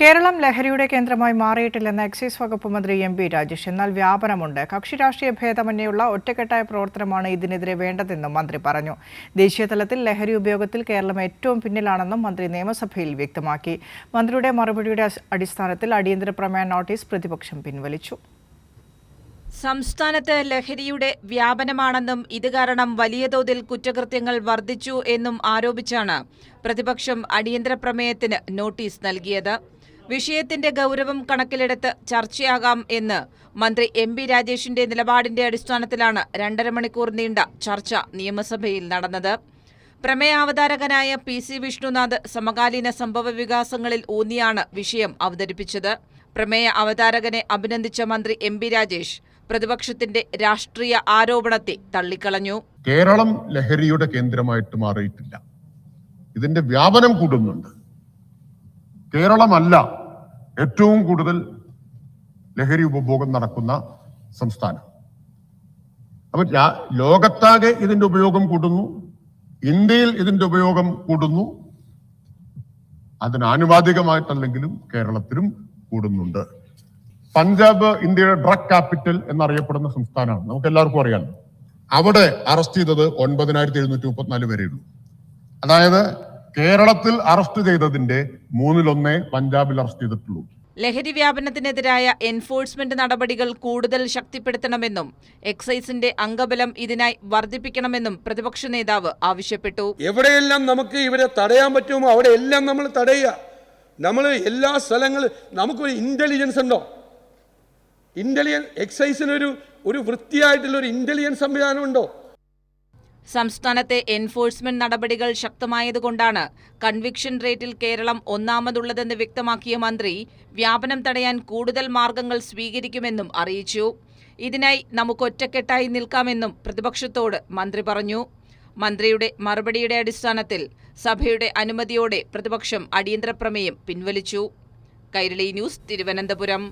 കേരളം ലഹരിയുടെ കേന്ദ്രമായി മാറിയിട്ടില്ലെന്ന് എക്സൈസ് വകുപ്പ് മന്ത്രി എം പി രാജേഷ്. എന്നാൽ വ്യാപനമുണ്ട്. കക്ഷി രാഷ്ട്രീയ ഭേദമന്യുള്ള ഒറ്റക്കെട്ടായ പ്രവർത്തനമാണ് ഇതിനെതിരെ വേണ്ടതെന്നും മന്ത്രി പറഞ്ഞു. ദേശീയതലത്തിൽ ലഹരി ഉപയോഗത്തിൽ കേരളം ഏറ്റവും പിന്നിലാണെന്നും മന്ത്രി നിയമസഭയിൽ വ്യക്തമാക്കി. മന്ത്രിയുടെ മറുപടിയുടെ അടിസ്ഥാനത്തിൽ അടിയന്തര പ്രമേയ നോട്ടീസ് പ്രതിപക്ഷം പിൻവലിച്ചു. സംസ്ഥാനത്ത് ലഹരിയുടെ വ്യാപനമാണെന്നും ഇത് കാരണം വലിയ തോതിൽ കുറ്റകൃത്യങ്ങൾ വർദ്ധിച്ചു എന്നും ആരോപിച്ചാണ് പ്രതിപക്ഷം അടിയന്തര പ്രമേയത്തിന് നോട്ടീസ് നൽകിയത്. വിഷയത്തിന്റെ ഗൗരവം കണക്കിലെടുത്ത് ചർച്ചയാകാം എന്ന് മന്ത്രി എം ബി രാജേഷിന്റെ നിലപാടിന്റെ അടിസ്ഥാനത്തിലാണ് രണ്ടര മണിക്കൂർ നീണ്ട ചർച്ച നിയമസഭയിൽ നടന്നത്. പ്രമേയാവതാരകനായ പി സി വിഷ്ണുനാഥ് സമകാലീന സംഭവ വികാസങ്ങളിൽ ഊന്നിയാണ് വിഷയം അവതരിപ്പിച്ചത്. പ്രമേയ അവതാരകനെ അഭിനന്ദിച്ച മന്ത്രി എം ബി രാജേഷ് പ്രതിപക്ഷത്തിന്റെ രാഷ്ട്രീയ ആരോപണത്തെ തള്ളിക്കളഞ്ഞു. കേരളം ലഹരിയുടെ കേന്ദ്രമായിട്ട് മാറിയിട്ടില്ല. ഇതിന്റെ വ്യാപനം കൂടുന്നുണ്ട്. കേരളമല്ല ഏറ്റവും കൂടുതൽ ലഹരി ഉപഭോഗം നടക്കുന്ന സംസ്ഥാനം. അപ്പൊ ലോകത്താകെ ഇതിന്റെ ഉപയോഗം കൂടുന്നു. ഇന്ത്യയിൽ ഇതിന്റെ ഉപയോഗം കൂടുന്നു. അതിനാനുപാതികമായിട്ടല്ലെങ്കിലും കേരളത്തിലും കൂടുന്നുണ്ട്. പഞ്ചാബ് ഇന്ത്യയുടെ ഡ്രഗ് ക്യാപിറ്റൽ എന്നറിയപ്പെടുന്ന സംസ്ഥാനമാണ്. നമുക്ക് എല്ലാവർക്കും അറിയാം. അവിടെ അറസ്റ്റ് ചെയ്തത് ഒൻപതിനായിരത്തി എഴുന്നൂറ്റി മുപ്പത്തിനാല് പേരെയുള്ളൂ. അതായത് കേരളത്തിൽ അറസ്റ്റ് ചെയ്തതിന്റെ മൂന്നിലൊന്നേ പഞ്ചാബിൽ അറസ്റ്റ് ചെയ്തിട്ടുള്ളൂ. ലഹരി വ്യാപനത്തിനെതിരായ എൻഫോഴ്സ്മെന്റ് നടപടികൾ കൂടുതൽ ശക്തിപ്പെടുത്തണമെന്നും എക്സൈസിന്റെ അംഗബലം ഇതിനായി വർദ്ധിപ്പിക്കണമെന്നും പ്രതിപക്ഷ നേതാവ് ആവശ്യപ്പെട്ടു. എവിടെയെല്ലാം നമുക്ക് ഇവരെ തടയാൻ പറ്റുമോ അവിടെ എല്ലാം നമ്മൾ തടയുക. നമ്മൾ എല്ലാ സ്ഥലങ്ങളും നമുക്കൊരു ഇന്റലിജൻസ് ഉണ്ടോ? ഇന്റലിജൻസ് എക്സൈസിനൊരു ഒരു വൃത്തിയായിട്ടുള്ള ഒരു ഇന്റലിജൻസ് സംവിധാനം ഉണ്ടോ? സംസ്ഥാനത്തെ എൻഫോഴ്സ്മെന്റ് നടപടികൾ ശക്തമായതുകൊണ്ടാണ് കൺവിക്ഷൻ റേറ്റിൽ കേരളം ഒന്നാമതുള്ളതെന്ന് വ്യക്തമാക്കിയ മന്ത്രി വ്യാപനം തടയാൻ കൂടുതൽ മാർഗങ്ങൾ സ്വീകരിക്കുമെന്നും അറിയിച്ചു. ഇതിനായി നമുക്ക് ഒറ്റക്കെട്ടായി നിൽക്കാമെന്നും പ്രതിപക്ഷത്തോട് മന്ത്രി പറഞ്ഞു. മന്ത്രിയുടെ മറുപടിയുടെ അടിസ്ഥാനത്തിൽ സഭയുടെ അനുമതിയോടെ പ്രതിപക്ഷം അടിയന്തര പ്രമേയം പിൻവലിച്ചു. കൈരളി ന്യൂസ് തിരുവനന്തപുരം.